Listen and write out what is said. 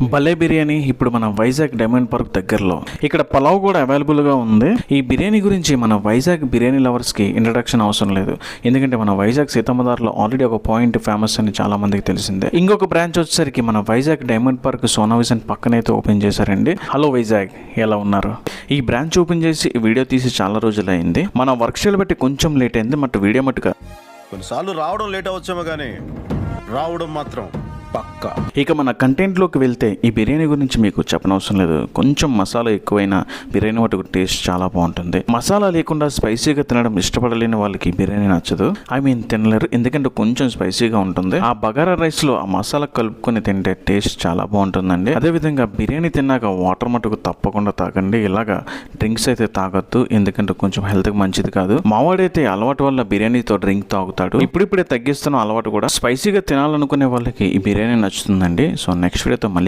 భలే బిర్యానీ ఇప్పుడు మన వైజాగ్ డైమండ్ పార్క్ దగ్గరలో. ఇక్కడ పలావ్ కూడా అవైలబుల్గా ఉంది. ఈ బిర్యానీ గురించి మన వైజాగ్ బిర్యానీ లవర్స్కి ఇంట్రడక్షన్ అవసరం లేదు. ఎందుకంటే మన వైజాగ్ సీతమ్మదార్లో ఆల్రెడీ ఒక పాయింట్ ఫేమస్ అని చాలా మందికి తెలిసిందే. ఇంకొక బ్రాంచ్ వచ్చేసరికి మన Vizag diamond park Sona vision పక్కనైతే open చేశారండి. హలో వైజాగ్ ఎలా ఉన్నారు? ఈ బ్రాంచ్ ఓపెన్ చేసి వీడియో తీసి చాలా రోజులు అయింది మన వర్క్ షెల్ బట్టి కొంచెం లేట్ అయింది బట్ వీడియో మట్టుగా కొన్నిసార్లు రావడం లేట్ అవచ్చేమో కానీ రావడం మాత్రం ఇక మన కంటెంట్లోకి వెళ్తే ఈ బిర్యానీ గురించి మీకు చెప్పనవసరం లేదు. కొంచెం మసాలా ఎక్కువైన బిర్యానీ వాటికి టేస్ట్ చాలా బాగుంటుంది. మసాలా లేకుండా స్పైసీగా తినడం ఇష్టపడలేని వాళ్ళకి బిర్యానీ నచ్చదు. ఐ మీన్ తినలేరు. ఎందుకంటే కొంచెం స్పైసీగా ఉంటుంది. ఆ బగారా రైస్లో ఆ మసాలా కలుపుకొని తింటే టేస్ట్ చాలా బాగుంటుందండి. అదే విధంగా బిర్యానీ తిన్నాక వాటర్ మటుకు తప్పకుండా తాగండి. ఇలాగా డ్రింక్స్ అయితే తాగొద్దు. ఎందుకంటే కొంచెం హెల్త్ మంచిది కాదు. మావాడైతే అలవాటు వల్ల బిర్యానీతో డ్రింక్ తాగుతాడు. ఇప్పుడిప్పుడే తగ్గిస్తున్న అలవాటు కూడా స్పైసీగా తినాలనుకునే వాళ్ళకి ఈ బిర్యానీ నచ్చుతుందండి. సో నెక్స్ట్ వీడియోతో మళ్ళీ